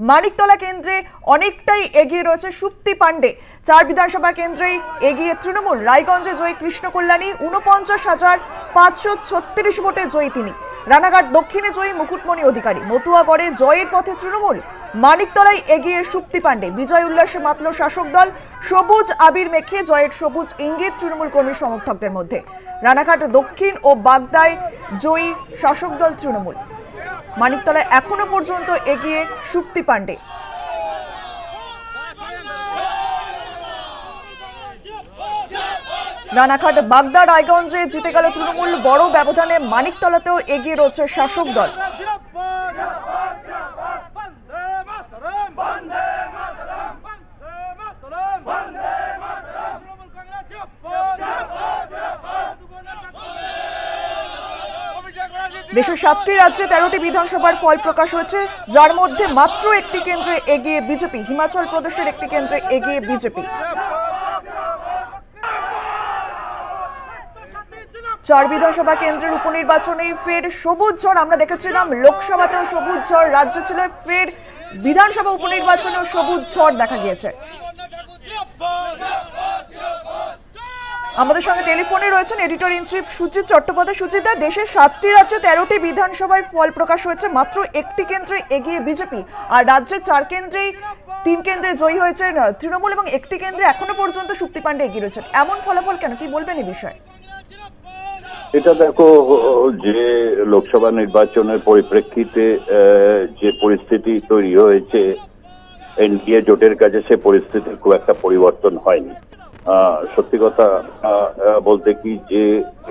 মানিকতলা কেন্দ্রে অনেকটাই এগিয়ে রয়েছে সুপ্তি পাণ্ডে। চার বিধানসভা কেন্দ্রেই এগিয়ে তৃণমূল, রায়গঞ্জে জয়ী কৃষ্ণ কল্যাণী উনপঞ্চাশ হাজার পাঁচশো ছত্রিশ ভোটে জয়ী তিনি। রানাঘাট দক্ষিণে জয়ী মুকুটমণি অধিকারী। মতুয়াগড়ে জয়ের পথে তৃণমূল, মানিকতলায় এগিয়ে সুপ্তি পাণ্ডে। বিজয় উল্লাসে মাতল শাসক দল, সবুজ আবির মেখে জয়ের সবুজ ইঙ্গিত তৃণমূল কর্মী সমর্থকদের মধ্যে। রানাঘাট দক্ষিণ ও বাগদায় জয়ী শাসক দল তৃণমূল। মানিকতলায় এখনও পর্যন্ত এগিয়ে সুপ্তি পাণ্ডে। রানাঘাট বাগদা রায়গঞ্জে জিতে গেল তৃণমূল বড় ব্যবধানে মানিকতলাতেও এগিয়ে রয়েছে শাসক দল। দেশের সাতটি রাজ্যে তেরোটি বিধানসভার ফল প্রকাশ হয়েছে, যার মধ্যে মাত্র একটি কেন্দ্রে এগিয়ে বিজেপি, হিমাচল প্রদেশের একটি কেন্দ্রে এগিয়ে বিজেপি। চার বিধানসভা কেন্দ্রের উপনির্বাচনে ফের সবুজ ঝড় আমরা দেখেছিলাম, লোকসভাতেও সবুজ ঝড়, রাজ্য ছিল ফের বিধানসভা উপনির্বাচনেও সবুজ ঝড় দেখা গিয়েছে। আমাদের সঙ্গে টেলিফোনে রয়েছেন editor in chief Sujit Chattopadhyay. Suchita দেশের সাতটি রাজ্যে তেরোটি বিধানসভায় ফল প্রকাশ হয়েছে, মাত্র একটি কেন্দ্রে এগিয়ে বিজেপি। আর রাজ্যের চার কেন্দ্রেই তিন কেন্দ্রে জয়ী হয়েছে তৃণমূল এবং একটি কেন্দ্রে এখনও পর্যন্ত সুপ্তি পাণ্ডে এগিয়ে রয়েছেন। এমন ফলাফল কেন? কি বলবেন এই বিষয়ে? এটা দেখো, যে লোকসভা নির্বাচনের পরিপ্রেক্ষিতে যে পরিস্থিতি তৈরি হয়েছে, এনডিএ জোটের কাছে সে পরিস্থিতির খুব একটা পরিবর্তন হয়নি। সত্যি কথা বলতে কি যে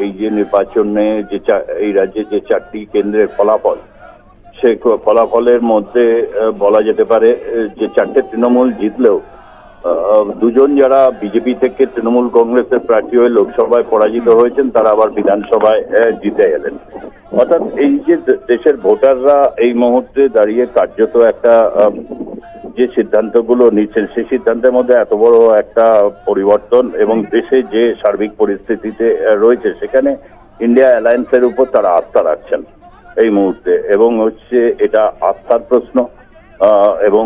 এই যে নির্বাচনে যে এই রাজ্যে যে চারটি কেন্দ্রের ফলাফল, সে ফলাফলের মধ্যে বলা যেতে পারে যে চারটে তৃণমূল জিতলেও দুজন যারা বিজেপি থেকে তৃণমূল কংগ্রেসের প্রার্থী হয়ে লোকসভায় পরাজিত হয়েছেন, তারা আবার বিধানসভায় জিতে এলেন অর্থাৎ এই যে দেশের ভোটাররা এই মুহূর্তে দাঁড়িয়ে কার্যত একটা যে সিদ্ধান্তগুলো নিচ্ছেন, সেই সিদ্ধান্তের মধ্যে এত বড় একটা পরিবর্তন এবং দেশে যে সার্বিক পরিস্থিতিতে রয়েছে, সেখানে ইন্ডিয়া অ্যালায়েন্সের উপর তারা আস্থা রাখছেন এই মুহূর্তে। এবং হচ্ছে এটা আস্থার প্রশ্ন এবং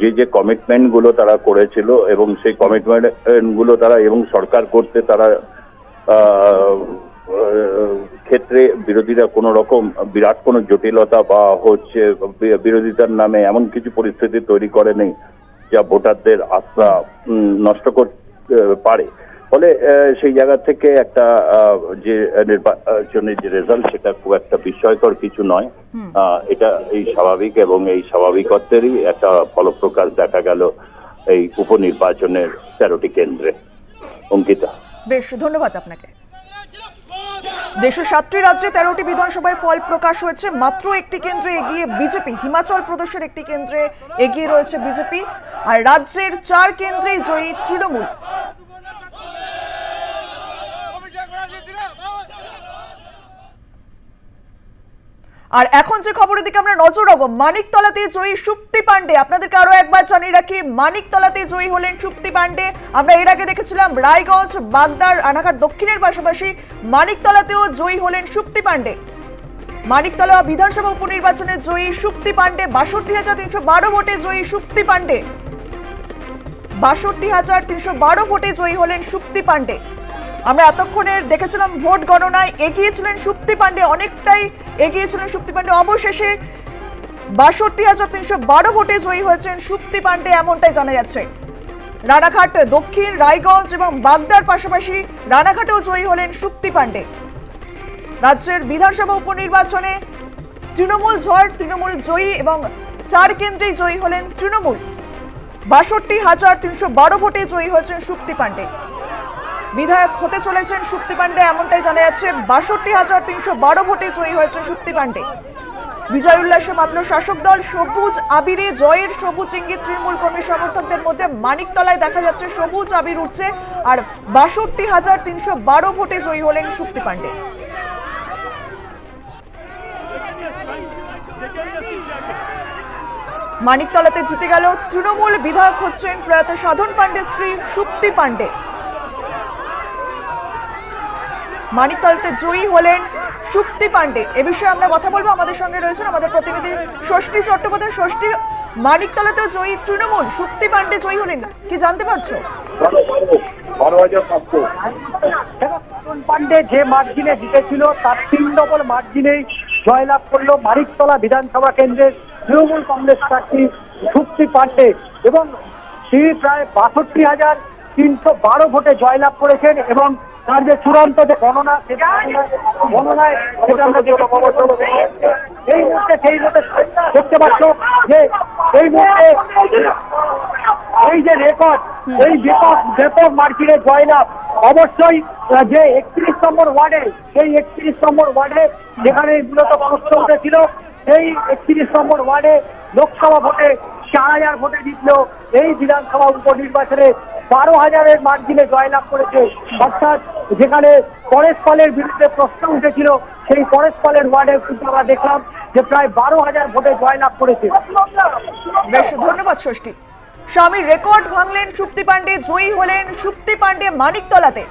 যে যে কমিটমেন্টগুলো তারা করেছিল এবং সেই কমিটমেন্টগুলো তারা এবং সরকার করতে তারা ক্ষেত্রে বিরোধীরা কোনো রকম বিরাট কোনো জটিলতা বা হচ্ছে বিরোধিতার নামে এমন কিছু পরিস্থিতি তৈরি করে নেই যা ভোটারদের আস্থা নষ্ট করতে পারে। ফলে সেই জায়গা থেকে একটা যে নির্বাচনের যে রেজাল্ট সেটা খুব একটা বিস্ময়কর কিছু নয়। এটা এই স্বাভাবিক এবং এই স্বাভাবিকত্বেরই একটা ফলপ্রকাশ দেখা গেল এই উপনির্বাচনের তেরোটি কেন্দ্রে। অঙ্কিতা। বেশ ধন্যবাদ আপনাকে। দেশের সাতটি রাজ্যে তেরোটি বিধানসভায় ফল প্রকাশ হয়েছে। মাত্র একটি কেন্দ্রে এগিয়ে বিজেপি, হিমাচল প্রদেশের একটি কেন্দ্রে এগিয়ে রয়েছে বিজেপি। আর রাজ্যের চার কেন্দ্রেই জয়ী তৃণমূল। আর এখন যে খবরের দিকে আমরা নজর রাখব মানিকতলাতে জয়ী সুপ্তি পাণ্ডে। আপনাদেরকে আরও একবার জানিয়ে রাখি মানিকতলাতে জয়ী হলেন সুপ্তি পাণ্ডে। আমরা এর আগে দেখেছিলাম রায়গঞ্জ, বাগদার রানাঘাট দক্ষিণের পাশাপাশি মানিকতলাতেও জয়ী হলেন সুপ্তি পাণ্ডে। মানিকতলা বিধানসভা উপনির্বাচনে জয়ী সুপ্তি পাণ্ডে বাষট্টি হাজার তিনশো বারো ভোটে জয়ী সুপ্তি পাণ্ডে। বাষট্টি হাজার তিনশো বারো ভোটে জয়ী হলেন সুপ্তি পাণ্ডে। আমরা এতক্ষণের দেখেছিলাম ভোট গণনায় এগিয়েছিলেন সুপ্তি পাণ্ডে, অনেকটাই এগিয়েছিলেন সুপ্তি পাণ্ডে। অবশেষে বাষট্টি হাজার তিনশো বারো ভোটে জয়ী হয়েছেন সুপ্তি পাণ্ডে, এমনটাই জানা যাচ্ছে। রানাঘাট, দক্ষিণ রায়গঞ্জ এবং বাগদার পাশাপাশি রানাঘাটেও জয়ী হলেন সুপ্তি পাণ্ডে। রাজ্যের বিধানসভা উপনির্বাচনে তৃণমূল ঝড় তৃণমূল জয়ী এবং চার কেন্দ্রেই জয়ী হলেন তৃণমূল। বাষট্টি হাজার তিনশো বারো ভোটে জয়ী হয়েছেন সুপ্তি পাণ্ডে। বিধায়ক হতে চলেছেন সুপ্তি পাণ্ডে, এমনটাই জানা যাচ্ছে। বাষট্টি হাজার তিনশো বারো ভোটে জয়ী হয়েছেন সুপ্তি পাণ্ডে। বিজয় উল্লাসে মাতল শাসক দল সবুজ আবিরে, জয়ের সবুজ ইঙ্গিত তৃণমূল কর্মী সমর্থকদের মধ্যে মানিকতলায় দেখা যাচ্ছে সবুজ আবির উঠছে আর বাষট্টি হাজার তিনশো বারো ভোটে জয়ী হলেন সুপ্তি পাণ্ডে। মানিকতলাতে জিতে গেল তৃণমূল বিধায়ক হচ্ছেন প্রয়াত সাধন পাণ্ডে শ্রী সুপ্তি পাণ্ডে। মানিকতলাতে জয়ী হলেন শুক্তি পাণ্ডে। এ বিষয়ে আমরা কথা বলব। আমাদের সঙ্গে রয়েছেন আমাদের প্রতিনিধি ষষ্ঠী চট্টোপাধ্যায়। ষষ্ঠী মানিকতলাতেও জয়ী তৃণমূল। সুপ্তি পান্ডে জয়ী হলেন। কি জানতে পারছ? পান্ডে যে মার্জিনে জিতেছিল তার তিন ডবল মার্জিনেই জয়লাভ করল মানিকতলা বিধানসভা কেন্দ্রের তৃণমূল কংগ্রেস প্রার্থী সুপ্তি পান্ডে এবং তিনি প্রায় বাষট্টি হাজার তিনশো বারো ভোটে জয়লাভ করেছেন এবং তার যে চূড়ান্ত যে গণনা গণনায়- সেটা আমরা যে এই মুহূর্তে, সেই দেখতে পাচ্ছ যে এই মুহূর্তে এই যে রেকর্ড এই ব্যাপক ব্যাপক মার্জিনে জয়লাভ অবশ্যই যে একত্রিশ নম্বর ওয়ার্ডে, সেই একত্রিশ নম্বর ওয়ার্ডে যেখানে মূলত প্রশ্ন উঠেছিল সেই একত্রিশ নম্বর ওয়ার্ডে লোকসভা ভোটে চার হাজার ভোটে জিতলেও এই বিধানসভা উপনির্বাচনে বারো হাজারের মার্জিনে জয়লাভ করেছে অর্থাৎ যেখানে পরেশ পালের বিরুদ্ধে প্রশ্ন উঠেছিল, সেই পরেশ পালের ওয়ার্ডে কিন্তু আমরা দেখলাম যে প্রায় বারো হাজার ভোটে জয়লাভ করেছে। ধন্যবাদ ষষ্ঠী। স্বামী রেকর্ড ভাঙলেন সুপ্তি পাণ্ডে, জয়ী হলেন সুপ্তি পাণ্ডে মানিকতলাতে।